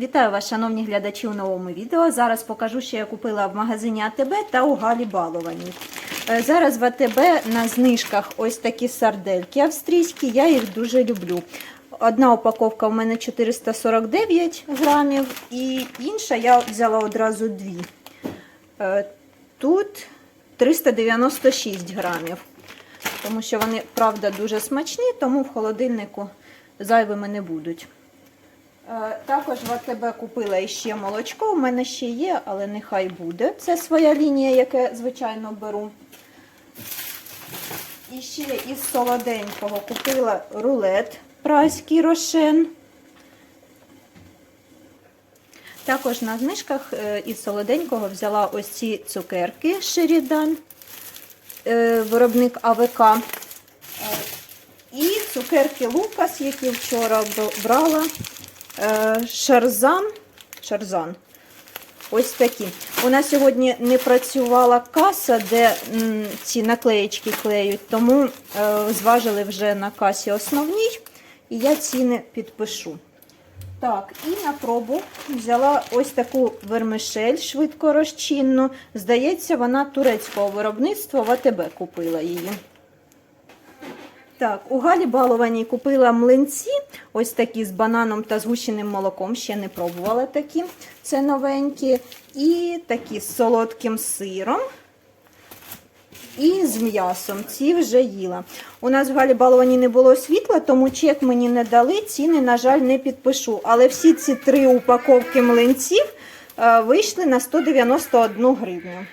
Вітаю вас, шановні глядачі у новому відео. Зараз покажу, що я купила в магазині АТБ та у Галі Балованій. Е, Зараз в АТБ на знижках ось такі сардельки австрійські, я їх дуже люблю. Одна упаковка в мене 449 грамів, і інша я взяла одразу дві. Е, Тут 396 грамів. Тому що вони, правда, дуже смачні, тому в холодильнику зайвими не будуть. Е, Також в АТБ купила іще молочко. У мене ще є, але нехай буде. Це своя лінія, яке звичайно беру. І ще із солоденького купила рулет прайський рошен. Також на знижках е, із солоденького взяла ось ці цукерки Шерідан, виробник АВК. Е, І цукерки Лукас, які вчора брала. Е, Шарзан. Шарзан. Ось такі. У нас сьогодні не працювала каса, де ці наклеєчки клеють, тому е, зважили вже на касі основній, і я ціни підпишу. Так, і на пробу взяла ось таку вермишель швидкорозчинну. Здається, вона турецького виробництва в АТБ купила її. Так, у Галі Балованій купила млинці, ось такі з бананом та згущеним молоком, ще не пробувала такі, це новенькі. І такі з солодким сиром. І з м'ясом. Ці вже їла. У нас в Галі Баловані не було світла, тому чек мені не дали, ціни, на жаль, не підпишу. Але всі ці три упаковки млинців е, вийшли на 191 гривню.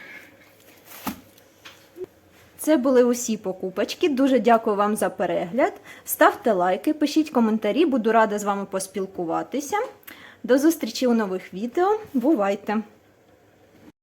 Це були усі покупочки. Дуже дякую вам за перегляд. Ставте лайки, пишіть коментарі, буду рада з вами поспілкуватися. До зустрічі у нових відео. Бувайте!